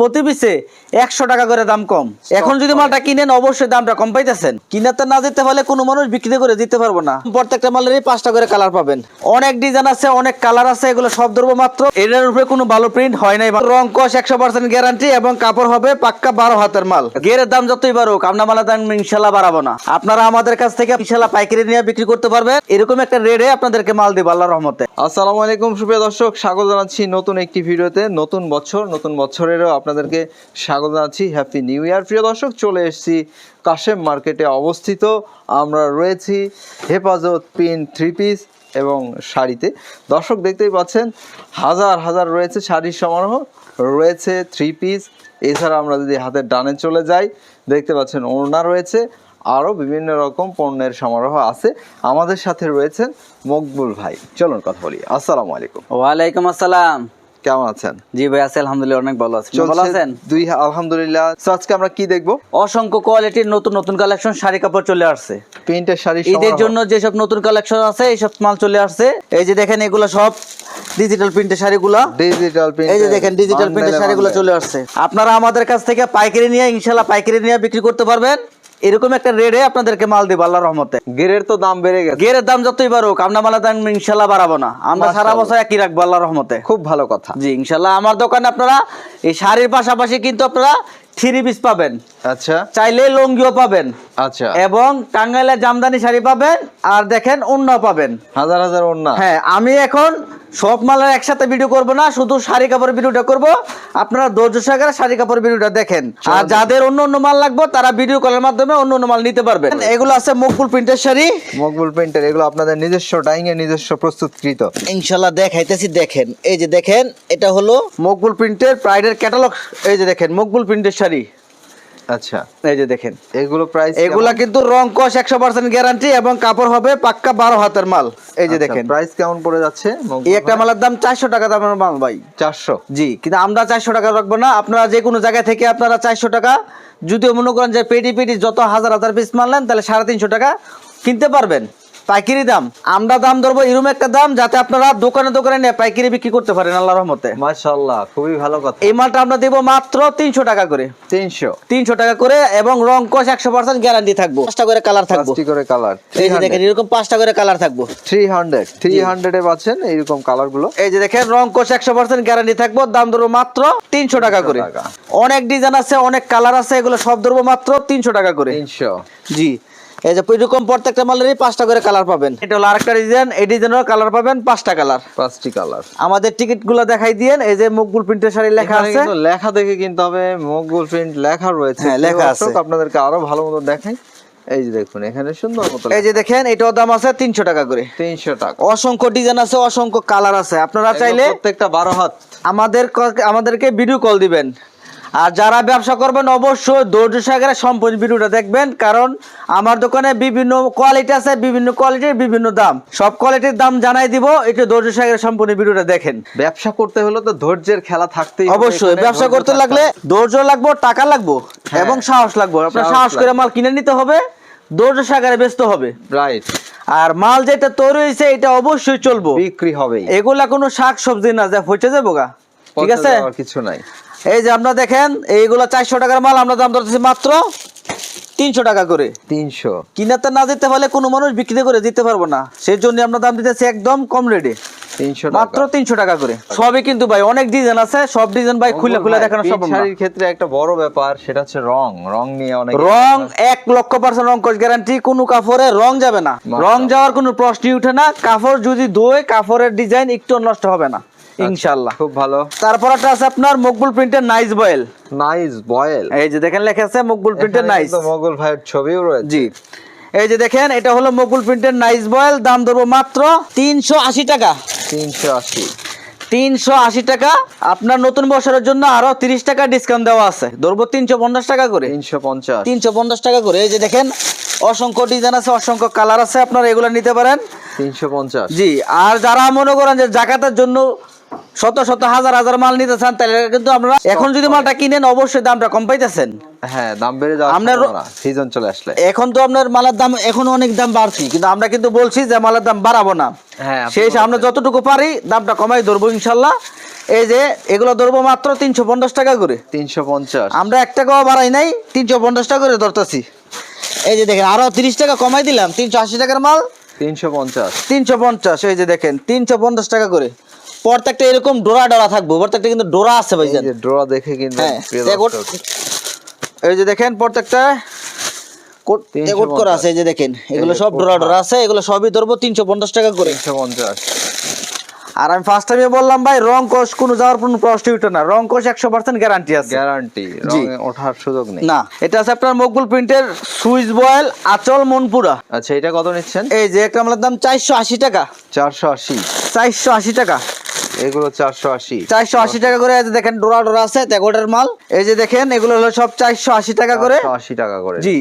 প্রতি পিসে একশো টাকা করে দাম কম। এখন যদি মালটা কিনেন, অবশ্যই দামটা কম পাইতেছেন। কিনাতে না দিতে পারলে কোনো মানুষ বিক্রি করে দিতে পারব না। প্রত্যেকটা মালেরই পাঁচটা করে কালার পাবেন। অনেক ডিজাইন আছে, অনেক কালার আছে, এগুলো সব ধরবো মাত্র। এটার উপরে কোনো ভালো প্রিন্ট হয় নাই রং কস একশো পার্সেন্ট গ্যারান্টি এবং কাপড় হবে পাক্কা বারো হাতের মাল। গেরের দাম যতই বাড়ুক আপনার মালের দাম ইনশাল্লাহ বাড়াবো না। আপনারা আমাদের কাছ থেকে ইনশাল্লাহ পাইকারি নিয়ে বিক্রি করতে পারবেন। এরকম একটা রেটে আপনাদেরকে মাল দিব আল্লাহ রহমতে। আসসালামু আলাইকুম, সুপ্রিয় দর্শক। স্বাগত জানাচ্ছি নতুন একটি ভিডিওতে। নতুন বছর, নতুন বছরেরও আপনাদেরকে স্বাগত জানাচ্ছি। হ্যাপি নিউ ইয়ার প্রিয় দর্শক, চলে এসেছি কাশেম মার্কেটে অবস্থিত। আমরা রয়েছি হেফাজত পিন থ্রি পিস এবং শাড়িতে। দর্শক, দেখতেই পাচ্ছেন, হাজার হাজার রয়েছে শাড়ির সমারোহ, রয়েছে থ্রি পিস এছাড়া আমরা যদি হাতের ডানে চলে যাই, দেখতে পাচ্ছেন ওড়না রয়েছে। আরও বিভিন্ন রকম পণ্যের সমারোহ আছে। আমাদের সাথে রয়েছেন মকবুল ভাই। চলুন কথা বলি। আসসালামু আলাইকুম। ওয়ালাইকুম আসসালাম। কেমন আছেন? জি ভাই আছি আলহামদুলিল্লাহ অনেক ভালো আছি। ভালো আছেন? দুই আলহামদুলিল্লাহ। আজকে আমরা কি দেখব? অসংখ্য কোয়ালিটির নতুন নতুন কালেকশন শাড়ি কাপড় চলে আসছে। প্রিন্টের শাড়ি ঈদের জন্য যেসব নতুন কালেকশন আছে এইসব মাল চলে আসছে। এই যে দেখেন এগুলো সব ডিজিটাল প্রিন্টের শাড়িগুলো। ডিজিটাল প্রিন্ট এই যে দেখেন ডিজিটাল প্রিন্টের শাড়িগুলো চলে আসছে। আপনারা আমাদের কাছ থেকে পাইকারি নিয়ে ইনশাল্লাহ পাইকারি নিয়ে বিক্রি করতে পারবেন। এরকম একটা রেটে আপনাদেরকে মাল দিব আল্লাহর রহমতে। গেরের তো দাম বেড়ে গেছে। গেরের দাম যতই বাড়ুক আপনার মালের দাম ইনশাল্লাহ বাড়াবো না। আমরা সারা বছর একই রাখব আল্লাহর রহমতে। খুব ভালো কথা। জি ইনশাল্লাহ। আমার দোকানে আপনারা এই শাড়ির পাশাপাশি কিন্তু আপনারা থ্রি পিস পাবেন। আচ্ছা। চাইলে লঙ্গিও পাবেন। আচ্ছা। এবং টাঙ্গাইলের জামদানি শাড়ি পাবেন আর দেখেন অন্য পাবেন। হাজার হাজার ওড়না হ্যাঁ আমি এখন সব মালের একসাথে ভিডিও করব না শুধু শাড়ি কাপড়ের ভিডিওটা করব। আপনারা ধৈর্য সহকারে শাড়ি কাপড়ের ভিডিওটা দেখেন। আর যাদের অন্য অন্য মাল লাগবে তারা ভিডিও কলের মাধ্যমে অন্য অন্য মাল নিতে পারবেন। এগুলো আছে মকবুল প্রিন্টের শাড়ি। মকবুল প্রিন্টের এগুলো আপনাদের নিজস্ব ডাইং এ নিজস্ব প্রস্তুতকৃত। ইনশাল্লাহ দেখাইতেছি দেখেন। এই যে দেখেন এটা হলো মকবুল প্রিন্টের প্রাইডের ক্যাটালগ এই যে দেখেন মকবুল প্রিন্টের শাড়ি। আচ্ছা। এই যে দেখেন। এগুলো প্রাইস এগুলা কিন্তু রং কস গ্যারান্টি এবং কাপড় হবে পাক্কা হাতের মাল। এই যে দেখেন। প্রাইস কেমন পড়ে যাচ্ছে? এই একটা মালের দাম চারশো টাকা দামের মাল ভাই। চারশো? জি কিন্তু আমরা চারশো টাকা রাখব না। আপনারা যে কোনো জায়গা থেকে আপনারা চারশো টাকা যদিও মনে করেন যে পেটি পেটি যত হাজার হাজার পিস মারলেন তাহলে সাড়ে তিনশো টাকা কিনতে পারবেন। পাইকারি দাম। আমরা দাম ধরবো এরকম একটা দাম যাতে আপনারা দোকানে দোকানে নিয়ে পাইকারি বিক্রি করতে পারেন আল্লাহ রহমতে। মাশাআল্লাহ খুবই ভালো কথা। এই মালটা আমরা দেবো মাত্র তিনশো টাকা করে। তিনশো। তিনশো টাকা করে এবং রং কস একশো পার্সেন্ট গ্যারান্টি থাকব। পাঁচটা করে কালার থাকব। পাঁচটি করে কালার এই যে দেখেন এরকম পাঁচটা করে কালার থাকব। থ্রি হান্ড্রেড থ্রি হান্ড্রেডে পাচ্ছেন কালারগুলো। এই যে দেখেন রং কোশ একশো পার্সেন্ট গ্যারান্টি থাকব দাম ধরবো মাত্র তিনশো টাকা করে। অনেক ডিজাইন আছে অনেক কালার আছে এগুলো সব ধরবো মাত্র তিনশো টাকা করে। তিনশো। জি। এই যে এরকম প্রত্যেকটা মালেরই পাঁচটা করে কালার পাবেন। এটা হলো আরেকটা ডিজাইন এই কালার পাবেন পাঁচটা কালার। পাঁচটি কালার। আমাদের টিকিটগুলো দেখাই দিয়েন এই যে প্রিন্টের শাড়ি লেখা আছে। লেখা দেখে কিনতে হবে প্রিন্ট লেখা রয়েছে। হ্যাঁ, লেখা আছে। আপনাদেরকে আরও ভালো মতো দেখাই। এই যে দেখুন এখানে সুন্দর মতো এই যে দেখেন এটাও দাম আছে তিনশো টাকা করে। তিনশো টাকা। অসংখ্য ডিজাইন আছে অসংখ্য কালার আছে। আপনারা চাইলে প্রত্যেকটা বারো হাত। আমাদের আমাদেরকে ভিডিও কল দিবেন। আর যারা ব্যবসা করবেন অবশ্যই ধৈর্য সহকারে সম্পূর্ণ ভিডিওটা দেখবেন। কারণ আমার দোকানে বিভিন্ন কোয়ালিটি আছে বিভিন্ন কোয়ালিটির বিভিন্ন দাম। সব কোয়ালিটির দাম জানাই দিব একটু ধৈর্য সহকারে সম্পূর্ণ ভিডিওটা দেখেন। ব্যবসা করতে হলে তো ধৈর্যের খেলা থাকতেই হবে। অবশ্যই ব্যবসা করতে লাগলে ধৈর্য লাগবো টাকা লাগবো হ্যাঁ। এবং সাহস লাগবো। আপনার সাহস করে মাল কিনে নিতে হবে ধৈর্য সাগরে ব্যস্ত হবে। রাইট আর মাল যেটা তৈরি হয়েছে এটা অবশ্যই চলবো। বিক্রি হবে এগুলা কোনো শাক সবজি না যা পচে যাব গা। ঠিক আছে? কিছু নাই। এই যে আপনারা দেখেন এইগুলো চারশো টাকার মাল আমরা দাম ধরতেছি মাত্র তিনশো টাকা করে। তিনশো। কিনাতে না দিতে পারলে কোনো মানুষ বিক্রি করে দিতে পারব না। সেই জন্য আমরা দাম দিতেছি একদম কম রেটে মাত্র তিনশো টাকা করে। সবই কিন্তু ভাই অনেক ডিজাইন আছে সব ডিজাইন ভাই খুলে খুলে দেখানো সম্ভব শাড়ির ক্ষেত্রে একটা বড় ব্যাপার সেটা হচ্ছে রং। রং নিয়ে অনেক রং এক লক্ষ পার্সেন্ট রং কোচ গ্যারান্টি কোনো কাপড়ে রং যাবে না। রং যাওয়ার কোনো প্রশ্নই উঠে না। কাপড় যদি ধোয় কাপড়ের ডিজাইন একটু নষ্ট হবে না। ইনশাল্লাহ খুব ভালো। তারপর একটা আছে আপনার মকবুল প্রিন্টের নাইস বয়েল। Nice boil. এই যে দেখেন লেখা আছে মকবুল প্রিন্টের নাইস। মোগল ভাইয়ের ছবিও রয়েছে। জি। এই যে দেখেন এটা হলো মকবুল প্রিন্টের নাইস বয়েল। দাম ধরবো মাত্র তিনশো আশি টাকা। তিনশো আশি। তিনশো আশি টাকা। আপনার নতুন বছরের জন্য আরও তিরিশ টাকা ডিসকাউন্ট দেওয়া আছে। ধরবো তিনশো পঞ্চাশ টাকা করে। তিনশো পঞ্চাশ। তিনশো পঞ্চাশ টাকা করে। এই যে দেখেন অসংখ্য ডিজাইন আছে অসংখ্য কালার আছে। আপনারা এগুলো নিতে পারেন। তিনশো পঞ্চাশ। জি। আর যারা মনে করেন যে জাকাতের জন্য শত শত হাজার হাজার মাল নিতে চান তাহলে কিন্তু আপনারা এখন যদি মালটা কিনেন অবশ্যই দামটা কম পাইতেছেন। হ্যাঁ দাম বেড়ে যাওয়ার আমরা সিজন চলে আসলে। এখন তো আপনার মালের দাম এখন অনেক দাম বাড়ছি কিন্তু আমরা কিন্তু বলছি যে মালের দাম বাড়াবো না। হ্যাঁ সেই সামনে যতটুকু পারি দামটা কমাই ধরবো ইনশাল্লাহ। এই যে এগুলো ধরবো মাত্র তিনশো পঞ্চাশ টাকা করে। তিনশো পঞ্চাশ। আমরা এক টাকাও বাড়াই নাই তিনশো পঞ্চাশ টাকা করে ধরতেছি। এই যে দেখেন আরও তিরিশ টাকা কমাই দিলাম তিনশো আশি টাকার মাল। তিনশো পঞ্চাশ। তিনশো পঞ্চাশ এই যে দেখেন তিনশো পঞ্চাশ টাকা করে। প্রত্যেকটা এরকম ডোরা ডোরা থাকব প্রত্যেকটা কিন্তু ডোরা আছে ভাই ড্র দেখে কিন্তু হ্যাঁ এই যে দেখেন প্রত্যেকটা কোট করা আছে এই যে দেখেন এগুলো সব ডোরা ডোরা আছে এগুলো সবই ধরবো তিনশো পঞ্চাশ টাকা করে। তিনশো পঞ্চাশ। আর আমি ফার্স্ট টাইমে বললাম ভাই রং কোষ কোনো যাওয়ার কোনো প্রশ্ন উঠে না। রং কোষ একশো পার্সেন্ট গ্যারান্টি আছে। গ্যারান্টি রঙে ওঠার সুযোগ নেই। না এটা আছে আপনার মকবুল প্রিন্টের সুইচ বয়েল আচল মনপুরা। আচ্ছা এটা কত নিচ্ছেন? এই যে একটা আমলার দাম চারশো আশি টাকা। চারশো আশি। চারশো আশি টাকা। এগুলো টাকা করে দেখেন ডোরা ডোরা আছে তেগোটার মাল। এই যে দেখেন এগুলো হলো সব চারশো আশি টাকা করে। টাকা করে জি।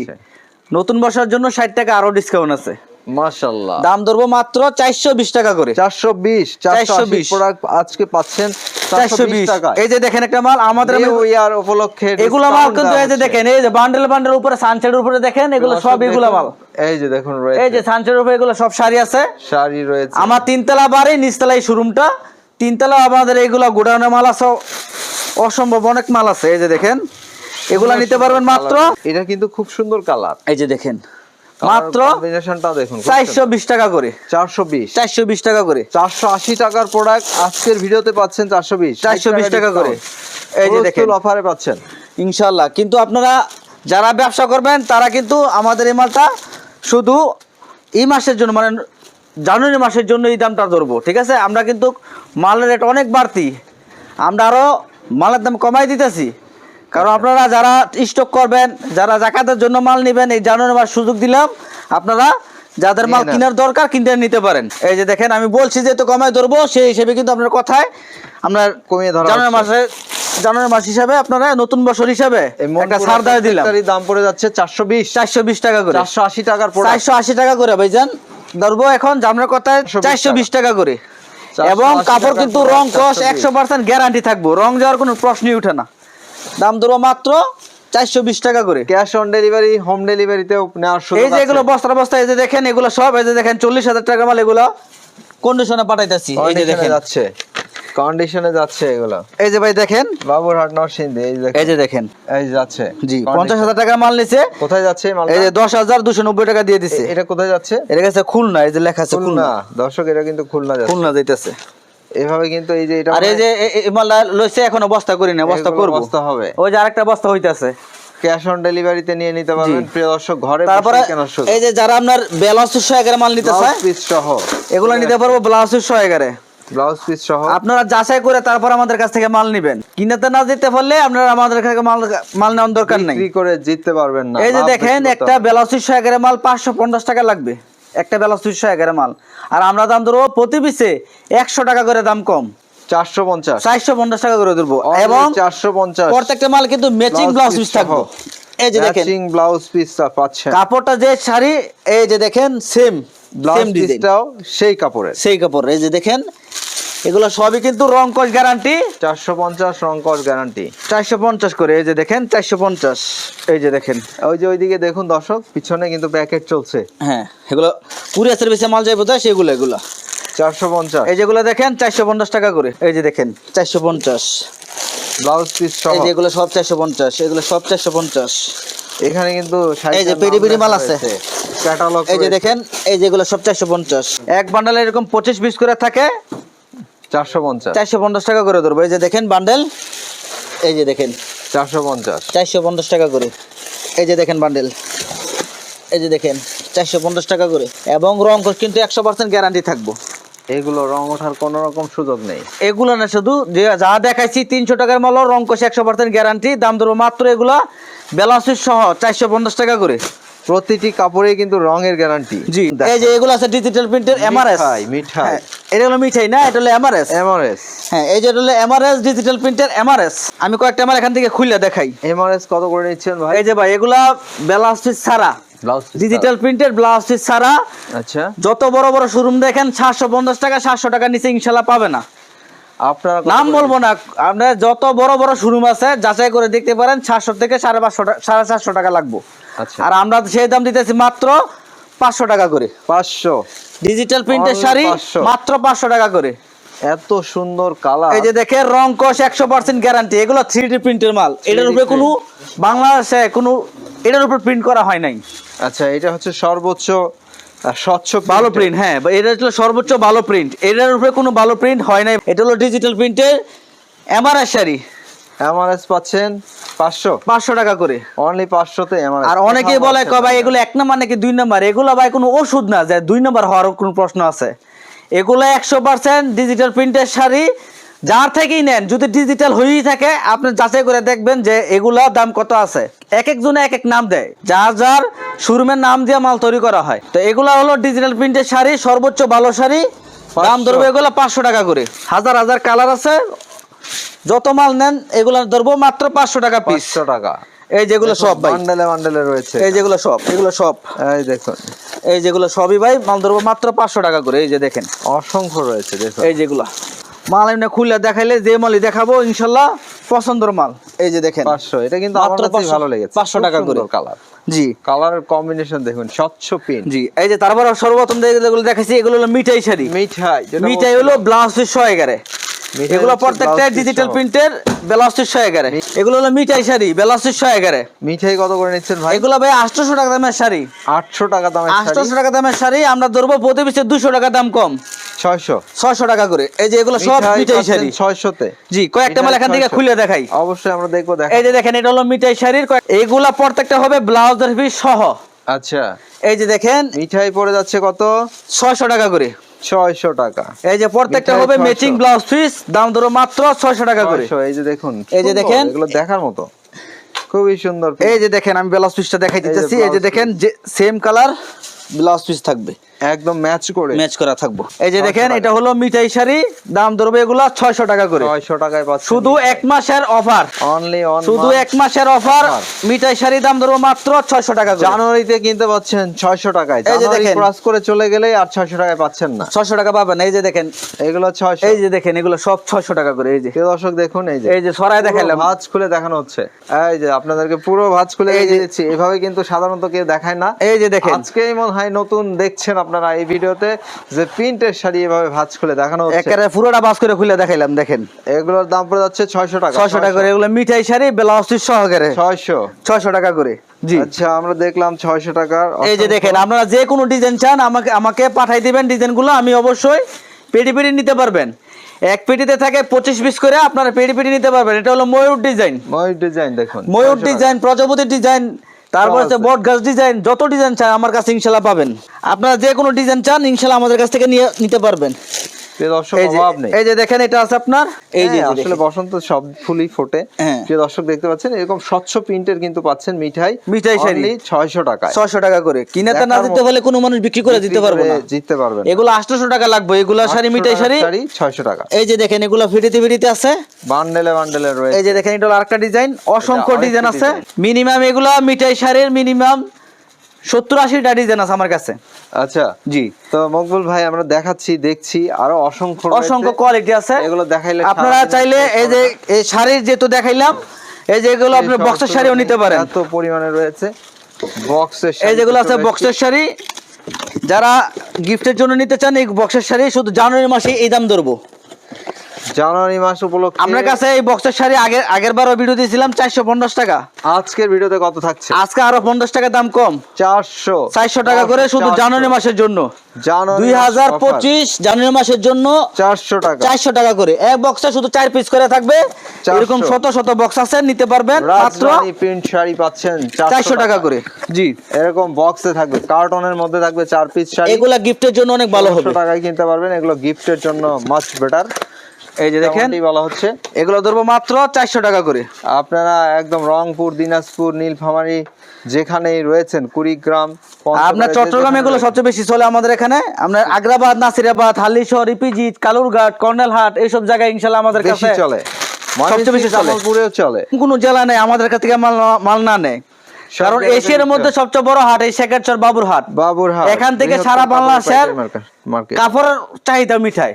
নতুন জন্য ষাট টাকা আরও ডিসকাউন্ট আছে। মাশাল্লাহ দাম ধরবো মাত্র চারশো বিশ টাকা করে। চারশো বিশ চারশো 420 প্রোডাক্ট আজকে পাচ্ছেন চারশো বিশ টাকা এই যে দেখেন একটা মাল আমাদের নিউ ইয়ার উপলক্ষে এগুলো মাল কিন্তু এই যে দেখেন এই যে বান্ডেল বান্ডেল উপরে সানসেটের উপরে দেখেন এগুলো সব এগুলো মাল। এই যে দেখুন এই যে সানসেটের উপরে এগুলো সব শাড়ি আছে। শাড়ি রয়েছে। আমার তিনতলা বাড়ি নিচতলায় শোরুমটা তিনতলা আমাদের এইগুলো গোডাউনের মাল আছে অসম্ভব অনেক মাল আছে এই যে দেখেন। এগুলা নিতে পারবেন মাত্র এটা কিন্তু খুব সুন্দর কালার। এই যে দেখেন মাত্র দেখুন টাকা করে। চারশো বিশ। চারশো বিশ টাকা করে। চারশো আশি টাকার প্রোডাক্ট আজকের ভিডিওতে পাচ্ছেন চারশো বিশ। 420 টাকা করে। এই যে দেখেন। অফারে পাচ্ছেন। ইনশাল্লাহ কিন্তু আপনারা যারা ব্যবসা করবেন তারা কিন্তু আমাদের এই মালটা শুধু এই মাসের জন্য মানে জানুয়ারি মাসের জন্য এই দামটা ধরবো ঠিক আছে? আমরা কিন্তু মালের রেট অনেক বাড়তি। আমরা আরও মালের দাম কমাই দিতেছি। কারণ আপনারা যারা স্টক করবেন যারা জাকাতের জন্য মাল নেবেন এই জানুয়ারি মাস সুযোগ দিলাম আপনারা যাদের মাল কেনার দরকার কিনতে নিতে পারেন। এই যে দেখেন আমি বলছি যে তো কমাই ধরবো সেই হিসেবে কিন্তু আপনার কথায় আপনার কমিয়ে ধরা জানুয়ারি মাসে জানুয়ারি মাস হিসাবে আপনারা নতুন বছর হিসাবে একটা ছাড় দিয়ে দিলাম। দাম পড়ে যাচ্ছে চারশো বিশ। চারশো বিশ টাকা করে। চারশো আশি টাকার চারশো আশি টাকা করে ভাইজান। ধরবো এখন জামরার কথায় চারশো বিশ টাকা। করে। এবং কাপড় কিন্তু রং কস একশো পার্সেন্ট গ্যারান্টি থাকব। রং যাওয়ার কোনো প্রশ্নই উঠে না। দাম ধরবো মাত্র চারশো বিশ টাকা করে। ক্যাশ অন ডেলিভারি হোম ডেলিভারিতেও নেওয়ার এই যে এগুলো বস্তার বস্তা এই যে দেখেন এগুলো সব এই যে দেখেন চল্লিশ হাজার টাকা মাল এগুলো কন্ডিশনে পাঠাইতেছি। এই যে দেখেন। যাচ্ছে। কন্ডিশনে যাচ্ছে এগুলো। এই যে ভাই দেখেন। বাবুরহাট নরসিংদী এই যে এই যে দেখেন। এই যাচ্ছে। জি টাকার মাল নিছে। কোথায় যাচ্ছে মালটা? এই যে দশ হাজার দুশো নব্বই টাকা দিয়ে দিছে। এটা কোথায় যাচ্ছে? এটা কাছে খুলনা এই যে লেখা আছে খুলনা। দর্শক এটা কিন্তু খুলনা যাচ্ছে। খুলনা যাইতেছে। এভাবে কিন্তু এই যে এটা আর এই যে এই মালটা লইছে এখনও বস্তা করি না বস্তা করব। বস্তা হবে। ওই যে আরেকটা বস্তা হইতাছে। ক্যাশ অন ডেলিভারিতে নিয়ে নিতে পারবেন। প্রিয় দর্শক ঘরে তারপরে এই যে যারা আপনার সহ এগারো মাল নিতে চায় পিস সহ। এগুলো নিতে পারব ব্লাউজ সহ এগারে ব্লাউজ পিস সহ। আপনারা যাচাই করে তারপর আমাদের কাছ থেকে মাল নিবেন। কিনাতে না দিতে পারলে আপনারা আমাদের মাল মাল নেওয়ার দরকার নাই। বিক্রি করে জিততে পারবেন না এই যে দেখেন একটা। ব্লাউজ এগারো মাল পাঁচশো পঞ্চাশ টাকা লাগবে। একটা ব্লাউজ এগারো মাল। আর আমরা দাম ধরবো প্রতি পিসে একশো টাকা করে দাম কম। চারশো পঞ্চাশ। চারশো পঞ্চাশ টাকা করে ধরবো। এবং চারশো পঞ্চাশ। প্রত্যেকটা মাল কিন্তু ম্যাচিং ব্লাউজ পিস থাকব। এই যে দেখেন। ম্যাচিং ব্লাউজ পিসটা পাচ্ছেন। কাপড়টা যে শাড়ি এই যে দেখেন সেম ব্লাউজ পিসটাও সেই কাপড়ের। সেই কাপড়। এই যে দেখেন এগুলো সবই কিন্তু রং কস গ্যারান্টি চারশো পঞ্চাশ রং কস গ্যারান্টি চারশো পঞ্চাশ করে এই যে দেখেন চারশো পঞ্চাশ। এই যে দেখেন ওই যে ওইদিকে দেখুন দর্শক পিছনে কিন্তু প্যাকেট চলছে। হ্যাঁ এগুলো কুড়ি হাজার বেশি মাল যাইবো তাই সেগুলো এগুলো। চারশো পঞ্চাশ। এই যেগুলো দেখেন চারশো পঞ্চাশ টাকা করে। এই যে দেখেন চারশো পঞ্চাশ। ব্লাউজ পিস এই যে এগুলো সব চারশো পঞ্চাশ এগুলো সব চারশো পঞ্চাশ। এখানে কিন্তু এই যে পেরি পেরি মাল আছে। ক্যাটালগ এই যে দেখেন এই যেগুলো সব চারশো পঞ্চাশ। এক বান্ডালে এরকম পঁচিশ পিস করে থাকে। চারশো পঞ্চাশ। চারশো পঞ্চাশ টাকা করে ধরবো। এই যে দেখেন বান্ডেল এই যে দেখেন। চারশো পঞ্চাশ। চারশো পঞ্চাশ টাকা করে। এই যে দেখেন বান্ডেল এই যে দেখেন চারশো পঞ্চাশ টাকা করে। এবং রং কিন্তু একশো পার্সেন্ট গ্যারান্টি থাকব। এগুলো রং ওঠার কোনো রকম সুযোগ নেই। এগুলো না শুধু যে যা দেখাইছি তিনশো টাকার মাল রং কোষ একশো পার্সেন্ট গ্যারান্টি দাম ধরবো মাত্র এগুলো বেলাসিস সহ চারশো পঞ্চাশ টাকা করে। প্রতিটি কাপড়ে কিন্তু রঙের গ্যারান্টি জি এই যে এগুলো আছে ডিজিটাল প্রিন্টের এমআরএস মিঠাই। এটা হলো মিঠাই না? এটা হলো এমআরএস এমআরএস হ্যাঁ এই যে হলো এমআরএস ডিজিটাল প্রিন্টের এমআরএস আমি কয়েকটা মাল এখান থেকে খুলে দেখাই। এমআরএস কত করে নিচ্ছেন ভাই? এই যে ভাই এগুলা পিস ছাড়া। ডিজিটাল প্রিন্টের ব্লাউজ পিস ছাড়া। আচ্ছা। যত বড় বড় শোরুম দেখেন সাতশো পঞ্চাশ টাকা সাতশো টাকার নিচে ইনশাল্লাহ পাবে না। আপনারা নাম বলব না। আপনার যত বড় বড় শোরুম আছে যাচাই করে দেখতে পারেন সাতশো থেকে সাড়ে পাঁচশো টাকা সাড়ে চারশো টাকা লাগবো। আচ্ছা। আর আমরা সেই দাম দিতেছি মাত্র পাঁচশো টাকা করে। পাঁচশো। ডিজিটাল প্রিন্টের শাড়ি মাত্র পাঁচশো টাকা করে। এত সুন্দর কালার। এই যে দেখে রং কষ একশো পার্সেন্ট গ্যারান্টি এগুলো থ্রি ডি প্রিন্টের মাল। এটার উপরে কোনো বাংলাদেশে কোনো এটার উপর প্রিন্ট করা হয় নাই। আচ্ছা এটা হচ্ছে সর্বোচ্চ স্বচ্ছ ভালো প্রিন্ট হ্যাঁ এটা হলো সর্বোচ্চ ভালো প্রিন্ট এটার উপরে কোনো ভালো প্রিন্ট হয় নাই। এটা হলো ডিজিটাল প্রিন্টের এমআরআই শাড়ি। এমআরএস পাচ্ছেন পাঁচশো। পাঁচশো টাকা করে। অনলি পাঁচশোতে আর অনেকেই বলে কয় ভাই এগুলো এক নাম্বার নাকি দুই নাম্বার? এগুলো ভাই কোনো ওষুধ না যে দুই নাম্বার হওয়ার কোনো প্রশ্ন আছে। এগুলো একশো পার্সেন্ট ডিজিটাল প্রিন্টের শাড়ি। যার থেকেই নেন যদি ডিজিটাল হয়েই থাকে আপনি যাচাই করে দেখবেন যে এগুলা দাম কত আছে। এক একজনে এক এক নাম দেয়। যার যার শোরুমের নাম দিয়ে মাল তৈরি করা হয়। তো এগুলা হলো ডিজিটাল প্রিন্টের শাড়ি সর্বোচ্চ ভালো শাড়ি। দাম 500 ধরবে এগুলো পাঁচশো টাকা করে। হাজার হাজার কালার আছে যত মাল নেন এগুলো ধরবো মাত্র পাঁচশো টাকা পাঁচশো টাকা। এই যেগুলো সব ভাই। বান্ডেলে বান্ডেলে রয়েছে এই যেগুলো সব এগুলো সব। এই দেখুন। এই যেগুলো সবই ভাই মাল ধরবো মাত্র পাঁচশো টাকা করে এই যে দেখেন। অসংখ্য রয়েছে দেখুন। এই যেগুলো। মাল এমনি খুলে দেখাইলে যে মালই দেখাবো ইনশাল্লাহ পছন্দের মাল। এই যে দেখেন। পাঁচশো এটা কিন্তু আমার মাত্র কাছে ভালো লেগেছে। 500 টাকা করে। কালার জি। কালারের কম্বিনেশন দেখুন স্বচ্ছ পিন জি এই যে তারপর সর্বপ্রথম যেগুলো দেখাচ্ছি এগুলো হলো মিঠাই শাড়ি। মিঠাই মিঠাই হলো ব্লাউজ পিসশো এগারে এগুলো প্রত্যেকটা ডিজিটাল প্রিন্টের পিসশো এগারে এগুলো হলো মিঠাই শাড়ি পিসশো এগারে মিঠাই কত করে নিচ্ছেন ভাই? এগুলো ভাই আটশোশো টাকা দামের শাড়ি। আটশো টাকা দামের শাড়ি? আটশোশো টাকা দামের শাড়ি আমরা ধরবো প্রতি পিসে দুশো টাকা দাম কম। ছয়শো? ছয়শো টাকা করে। এই যে এগুলো সব মিঠাই শাড়ি। ছয়শোতে? জি কয়েকটা মাল এখান থেকে খুলে দেখাই। অবশ্যই আমরা দেখব দেখ এই যে দেখেন এটা হলো মিঠাই শাড়ির এইগুলা প্রত্যেকটা হবে ব্লাউজের পিস সহ। আচ্ছা। এই যে দেখেন মিঠাই পড়ে যাচ্ছে কত? ছয়শো টাকা করে। ছয়শো টাকা। এই যে প্রত্যেকটা হবে 600 ম্যাচিং ব্লাউজ পিস দাম ধরো মাত্র ছয়শো টাকা করে। এই যে দেখুন এই যে দেখেন। এগুলো দেখার মতো। খুবই সুন্দর এই যে দেখেন আমি ব্লাউজ পিসটা দেখাই দিতেছি এই যে দেখেন যে সেম কালার ব্লাউজ পিস থাকবে। একদম ম্যাচ করে। ম্যাচ করা থাকব। এই যে দেখেন এটা হলো মিঠাই শাড়ি দাম ধরবে এগুলা ছয়শো টাকা করে। ছয়শো টাকায় পাচ্ছেন শুধু এক মাসের অফার অনলি শুধু এক মাসের অফার মিঠাই শাড়ি দাম ধরবো মাত্র ছয়শো টাকা জানুয়ারিতে কিনতে পাচ্ছেন ছয়শো টাকায়। এই যে দেখেন। ক্রস করে চলে গেলে আর ছয়শো টাকায় পাচ্ছেন না। ছয়শো টাকা পাবেন। এই যে দেখেন। এগুলো ছয়শো। এই যে দেখেন এগুলো সব ছয়শো টাকা করে। এই যে। দর্শক দেখুন এই যে। এই যে সরাই দেখাইলাম ভাঁজ খুলে দেখানো হচ্ছে। এই যে আপনাদেরকে পুরো ভাঁজ খুলে এই যে- এভাবে কিন্তু সাধারণত কেউ দেখায় না। এই যে দেখেন। আজকেই মনে হয় নতুন দেখছেন আপনারা এই ভিডিওতে যে প্রিন্টের শাড়ি এভাবে ভাঁজ খুলে দেখানো হচ্ছে। একেবারে পুরোটা বাস করে খুলে দেখাইলাম দেখেন। এগুলোর দাম পড়ে যাচ্ছে ছয়শো টাকা ছয়শো টাকা করে এগুলো মিঠাই শাড়ি ব্লাউজ পিস সহকারে। ছয়শো। ছয়শো টাকা করে জি। আচ্ছা আমরা দেখলাম ছয়শো টাকার এই যে দেখেন আপনারা যে কোনো ডিজাইন চান আমাকে আমাকে পাঠাই দিবেন ডিজাইনগুলো আমি অবশ্যই পেটি পেটি নিতে পারবেন। এক পেটিতে থাকে পঁচিশ পিস করে আপনারা পেটি পেটি নিতে পারবেন। এটা হলো ময়ূর ডিজাইন ময়ূর ডিজাইন দেখুন ময়ূর ডিজাইন প্রজাপতি ডিজাইন তারপর হচ্ছে। বট গাছ ডিজাইন যত ডিজাইন চান আমার কাছে ইনশাল্লাহ পাবেন আপনারা যে কোনো ডিজাইন চান ইনশাল্লাহ আমাদের কাছ থেকে নিয়ে নিতে পারবেন এই যে অভাব নেই। এই যে দেখেন এটা আছে আপনার? এই যে এই যে আসলে বসন্ত সব ফুলই ফোটে। দর্শক দেখতে পাচ্ছেন এরকম স্বচ্ছ প্রিন্টের কিন্তু পাচ্ছেন মিঠাই। মিঠাই শাড়ি। ছয়শো টাকায়। ছয়শো টাকা করে। কিনেতে না দিতে মতো। কোনো মানুষ বিক্রি করে দিতে পারব না। জিততে এগুলো আটশোশো টাকা লাগবে এগুলো শাড়ি মিঠাই শাড়ি। ছয়শো টাকা। এই যে দেখেন এগুলো ফিরিতে ফিরিতে আছে। বান্ডেলে বান্ডেলে এই যে দেখেন এটা আরেকটা ডিজাইন। অসংখ্য ডিজাইন আছে। মিনিমাম এগুলো মিঠাই শাড়ির মিনিমাম সত্তর আশিটা ডিজাইন আছে আমার কাছে। আচ্ছা জি। তো মকবুল ভাই আমরা দেখাচ্ছি দেখছি আরও অসংখ্য অসংখ্য কোয়ালিটি আছে। এগুলো দেখাইলে আপনারা চাইলে এই যে এই শাড়ির যেহেতু দেখাইলাম এই যে এগুলো আপনি বক্সের শাড়িও নিতে পারেন। এত পরিমাণে রয়েছে। বক্সের এই যেগুলো আছে বক্সের শাড়ি। যারা গিফটের জন্য নিতে চান এই বক্সের শাড়ি শুধু জানুয়ারি মাসে এই দাম ধরবো। জানুয়ারি মাস উপলক্ষে আপনার কাছে এই বক্সের শাড়ি আগের আগের বারও ভিডিও দিয়েছিলাম চারশো পঞ্চাশ টাকা। আজকের ভিডিওতে কত থাকছে? আজকে আরও পঞ্চাশ টাকা দাম কম। চারশো। চারশো টাকা করে শুধু জানুয়ারি মাসের জন্য। জানুয়ারি দুই হাজার পঁচিশ জানুয়ারি মাসের জন্য চারশো টাকা। চারশো টাকা করে। এক বক্সে শুধু চার পিস করে থাকবে। এরকম শত শত বক্স আছে নিতে পারবেন। মাত্র প্রিন্ট শাড়ি পাচ্ছেন চারশো টাকা করে। জি। এরকম বক্সে থাকবে কার্টনের মধ্যে থাকবে চার পিস শাড়ি। এগুলা গিফটের জন্য অনেক ভালো হবে। টাকায় কিনতে পারবেন এগুলো গিফটের জন্য মাচ বেটার এই যে দেখেন বলা হচ্ছে। এগুলো ধরবো মাত্র চারশো টাকা করে। আপনারা একদম রংপুর দিনাজপুর নীলফামারী যেখানেই রয়েছেন কুড়িগ্রাম আপনার চট্টগ্রামে যেখানে এগুলো সবচেয়ে বেশি চলে আমাদের এখানে। আগ্রাবাদ নাসিরাবাদ হালিশহর কালুরঘাট কর্নেলহাট এইসব জায়গায় ইনশাল্লাহ আমাদের কাছে চলে। সবচেয়ে বেশি চলে। চলে। কোনো জেলা নেই আমাদের কাছ থেকে মাল না- মাল না নেয়। কারণ এশিয়ার মধ্যে সবচেয়ে বড় হাট এই শেখারচর বাবুর হাট বাবুরহাট এখান থেকে সারা বাংলাদেশের কাপড়ের চাহিদা মিঠাই।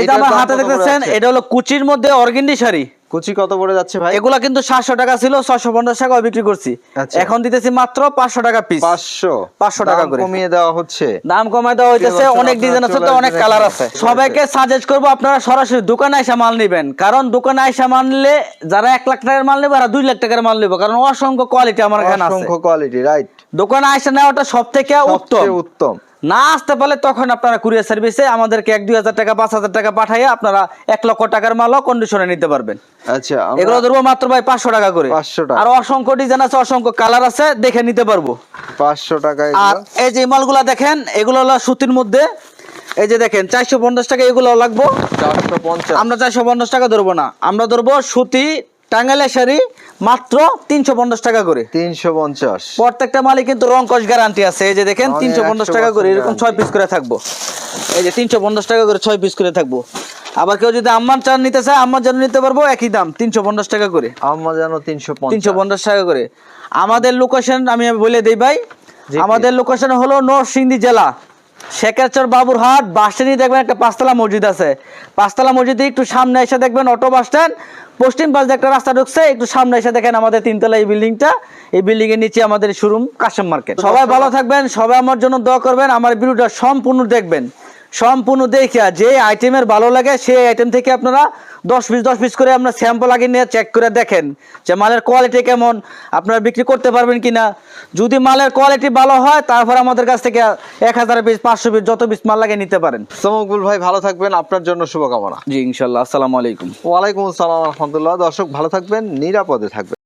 এটার আমার হাতে দেখতেছেন এটা হলো কুচির মধ্যে অর্গেন্ডি শাড়ি। কুচি কত পড়ে যাচ্ছে ভাই? এগুলা কিন্তু সাতশো টাকা ছিল ছয়শো পঞ্চাশ টাকা বিক্রি করছি। আচ্ছা। এখন দিতেছি মাত্র পাঁচশো টাকা পিস পাঁচশো। 500 টাকা করে। কমিয়ে দেওয়া হচ্ছে। দাম কমাই দেওয়া হইতেছে অনেক ডিজাইন আছে তো অনেক কালার আছে। সবাইকে সাজেস্ট করব আপনারা সরাসরি দোকানে এসে মাল নিবেন। কারণ দোকানে এসে মাল নিলে যারা এক লাখ টাকার মাল নেবে আর দুই লাখ টাকার মাল নেবে। কারণ অসংখ্য কোয়ালিটি আমার এখানে আছে। অসংখ্য কোয়ালিটি রাইট দোকানে এসে নেওয়াটা সব থেকে উত্তম। উত্তম। না আসতে পারলে তখন আপনারা কুরিয়ার সার্ভিসে আমাদেরকে এক দুই হাজার টাকা পাঁচ হাজার টাকা পাঠাইয়ে আপনারা এক লক্ষ টাকার মালও কন্ডিশনে নিতে পারবেন। আচ্ছা এগুলো ধরবো মাত্র ভাই পাঁচশো টাকা করে। 500 টাকা। আর অসংখ্য ডিজাইন আছে অসংখ্য কালার আছে দেখে নিতে পারব। পাঁচশো টাকা আর এই যে মালগুলা দেখেন এগুলো হলো সুতির মধ্যে। এই যে দেখেন চারশো পঞ্চাশ টাকা এগুলো লাগবো। চারশো পঞ্চাশ। আমরা চারশো পঞ্চাশ টাকা ধরবো না। আমরা ধরবো সুতি টাঙ্গাইলের শাড়ি মাত্র তিনশো পঞ্চাশ টাকা করে। তিনশো পঞ্চাশ। প্রত্যেকটা মালে কিন্তু রং কস গ্যারান্টি আছে। এই যে দেখেন তিনশো পঞ্চাশ টাকা করে এরকম ছয় পিস করে থাকব। এই যে তিনশো পঞ্চাশ টাকা করে ছয় পিস করে থাকব। আবার কেউ যদি আম্মার চান নিতে চায় আম্মার জন্য নিতে পারব একই দাম তিনশো পঞ্চাশ টাকা করে। আমার যেন তিনশো তিনশো পঞ্চাশ পঞ্চাশ টাকা করে। আমাদের লোকেশন আমি বলে দিই ভাই আমাদের লোকেশন হলো নরসিংদী জেলা। শেখারচর বাবুরহাট বাস স্ট্যান্ডে দেখবেন একটা পাঁচতলা মসজিদ আছে। পাঁচতলা মসজিদে একটু সামনে এসে দেখবেন অটো বাস স্ট্যান্ড পশ্চিম পাশ দিয়ে একটা রাস্তা ঢুকছে একটু সামনে এসে দেখেন আমাদের তিনতলা এই বিল্ডিংটা। এই বিল্ডিং এর নিচে আমাদের শোরুম কাশেম মার্কেট সবাই ভালো থাকবেন সবাই আমার জন্য দোয়া করবেন আমার ভিডিওটা সম্পূর্ণ দেখবেন। সম্পূর্ণ দেখে যে আইটেমের ভালো লাগে সেই আইটেম থেকে আপনারা দশ পিস দশ পিস করে আপনার স্যাম্পল আগে নিয়ে চেক করে দেখেন যে মালের কোয়ালিটি কেমন আপনারা বিক্রি করতে পারবেন কিনা। যদি মালের কোয়ালিটি ভালো হয় তারপর আমাদের কাছ থেকে এক হাজার পিস পাঁচশো পিস যত পিস মাল লাগে নিতে পারেন। সমকবুল ভাই ভালো থাকবেন আপনার জন্য শুভকামনা। জি ইনশাল্লাহ আসসালামু আলাইকুম। ওয়ালাইকুম আসসালাম রহমতুল্লাহ দর্শক ভালো থাকবেন নিরাপদে থাকবেন।